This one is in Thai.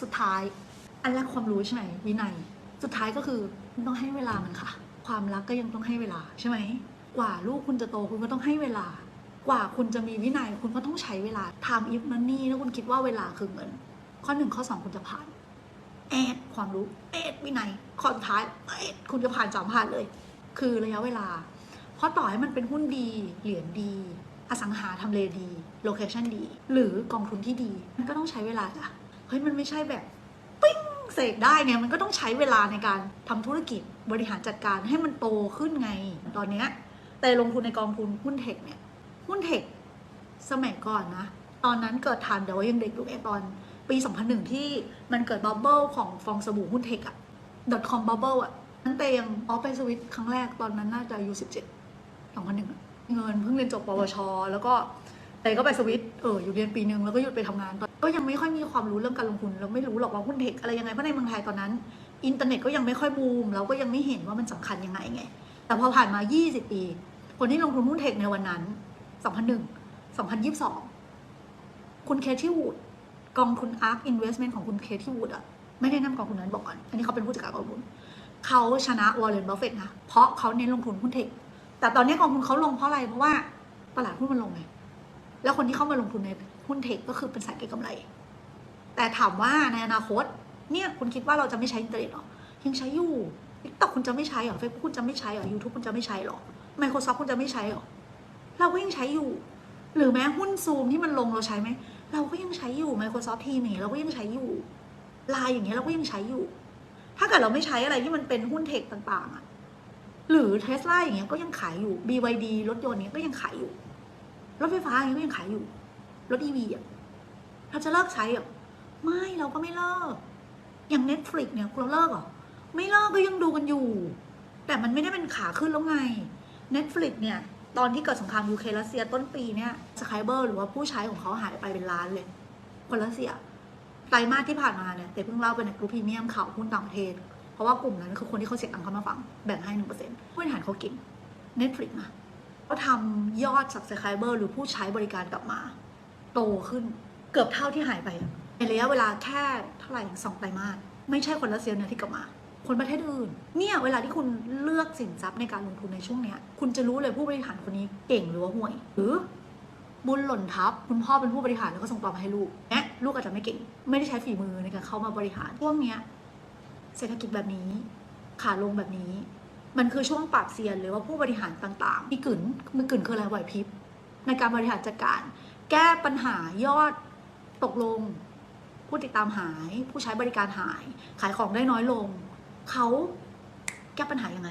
สุดท้าย อันแรกความรู้ใช่ไหมวินัย สุดท้ายก็คือคุณต้องให้เวลามันค่ะ ความรักก็ยังต้องให้เวลาใช่ไหม กว่าลูกคุณจะโตคุณก็ต้องให้เวลา กว่าคุณจะมีวินัยคุณก็ต้องใช้เวลา time if money แล้วคุณคิดว่าเวลาคือเงิน ข้อหนึ่งข้อสองคุณจะผ่าน แอดความรู้ แอดวินัย ข้อสุดท้ายแอดคุณจะผ่านสามผ่านเลย คือระยะเวลา เพราะต่อให้มันเป็นหุ้นดี เหรียญดี อสังหาทำเลดี โลเคชันดี หรือกองทุนที่ดี มันก็ต้องใช้เวลาจ้ะ เฮ้ยมันไม่ใช่แบบปิ้งเสกได้เนี่ยมันก็ต้องใช้เวลาในการทำธุรกิจบริหารจัดการให้มันโตขึ้นไง ตอนเนี้ยแต่ลงทุนในกองทุนหุ้นเทคเนี่ยหุ้นเทคสมัยก่อนนะ ตอนนั้นเกิดทันแต่ว่ายังเด็กอยู่ไอตอนปี 2001 ที่มันเกิดบับเบิลของฟองสบู่หุ้นเทคอะ .com bubble อะนั้นเตยังออฟไปสวิตครั้งแรกตอนนั้นน่าจะอายุ17 2001อะเงินเพิ่งเรียนจบปวช แล้วก็เตก็ไปสวิตเอออยู่เรียนปีหนึ่งแล้วก็หยุดไปทำงานตอน ก็ยังไม่ค่อยมีความรู้เรื่องการลงทุนเราไม่รู้หรอกว่าหุ้นเทคอะไรยังไงเพราะในเมืองไทยตอนนั้น อินเทอร์เน็ตก็ยังไม่ค่อยบูมเราก็ยังไม่เห็นว่ามันสำคัญยังไงไง แต่พอผ่านมา 20 ปี คนที่ลงทุนหุ้นเทคในวันนั้น 2001 2022 คุณเคที่วูดกองทุน ARK Investment ของคุณเคที่วูดอะไม่ได้นำกองทุนนั้นบอกก่อน อันนี้เขาเป็นผู้จัดการกองทุนเขาชนะวอร์เรนบัฟเฟตนะ เพราะเขาเน้นลงทุนหุ้นเทค แต่ตอนนี้กองทุนเขาลงเพราะอะไร เพราะว่าตลาดหุ้นมันลงไง แล้วคนที่เข้ามาลงทุนในหุ้นเทคก็คือเป็นสายเก็งกำไร แต่ถามว่าในอนาคต เนี่ยคุณคิดว่าเราจะไม่ใช้อินเทอร์เน็ตหรอยังใช้อยู่ติ๊กต็อกคุณจะไม่ใช้หรอเฟซบุ๊กคุณจะไม่ใช้หรอยูทูบคุณจะไม่ใช้หรอ Microsoft คุณจะไม่ใช้หรอ เราก็ยังใช้อยู่ หรือแม้หุ้นซูมที่มันลงเราใช้ไหม เราก็ยังใช้อยู่ Microsoft Teams นี่เราก็ยังใช้อยู่ไลน์อย่างเงี้ยเราก็ยังใช้อยู่ ถ้าเกิดเราไม่ใช้อะไรที่มันเป็นหุ้นเทคต่างๆอะหรือเทสลาอย่างเงี้ยก็ยังขายอยู่ BYD รถยนต์เนี้ยก็ยังขายอยู่ รถไฟฟ้าอย่างเงี้ก็ยังขายอยู่ รถ EV อะเราจะเลิกใช้เหรอไม่เราก็ไม่เลิก อย่าง Netflix เนี่ยเราเลิกเหรอไม่เลิกก็ยังดูกันอยู่ แต่มันไม่ได้เป็นขาขึ้นแล้วไง Netflix เนี่ยตอนที่เกิดสงครามยูเครนรัสเซียต้นปีเนี่ยสไครเบอร์หรือว่าผู้ใช้ของเขาหายไปเป็นล้านเลย คนรัสเซียไตรมาสที่ผ่านมาเนี่ยแต่เพิ่งเล่าไปในกลุ่มพรีเมียมข่าวหุ้นต่างประเทศ เพราะว่ากลุ่มนั้นคือคนที่เขาเสียตังค์เข้ามาฟังแบ่งให้หนึ่งเปอร์เซ็นต์ผู้บริหารเขาเก่ง Netflix นะ เขาทำยอด subscriber หรือผู้ใช้บริการกลับมา โตขึ้นเกือบเท่าที่หายไป ในระยะเวลาแค่เท่าไหร่สองไตรมาสไม่ใช่คนรัสเซียนะที่กลับมา คนประเทศอื่น เนี่ยเวลาที่คุณเลือกสินทรัพย์ในการลงทุนในช่วงเนี้ย คุณจะรู้เลยผู้บริหารคนนี้เก่งหรือว่าห่วย หรือบุญหล่นทับ คุณพ่อเป็นผู้บริหารแล้วก็ส่งต่อมาให้ลูกแนะลูกอาจจะไม่เก่ง ไม่ได้ใช้ฝีมือในการเข้ามาบริหารช่วงเนี้ยเศรษฐกิจแบบนี้ ขาลงแบบนี้ มันคือช่วงปราบเซียนหรือว่าผู้บริหารต่างๆ มีกึ่นมีกึ่นคืออะไรไหวพริบในการบริหารจัดการ แก้ปัญหายอดตกลง ผู้ติดตามหาย ผู้ใช้บริการหาย ขายของได้น้อยลง เขาแก้ปัญหายังไง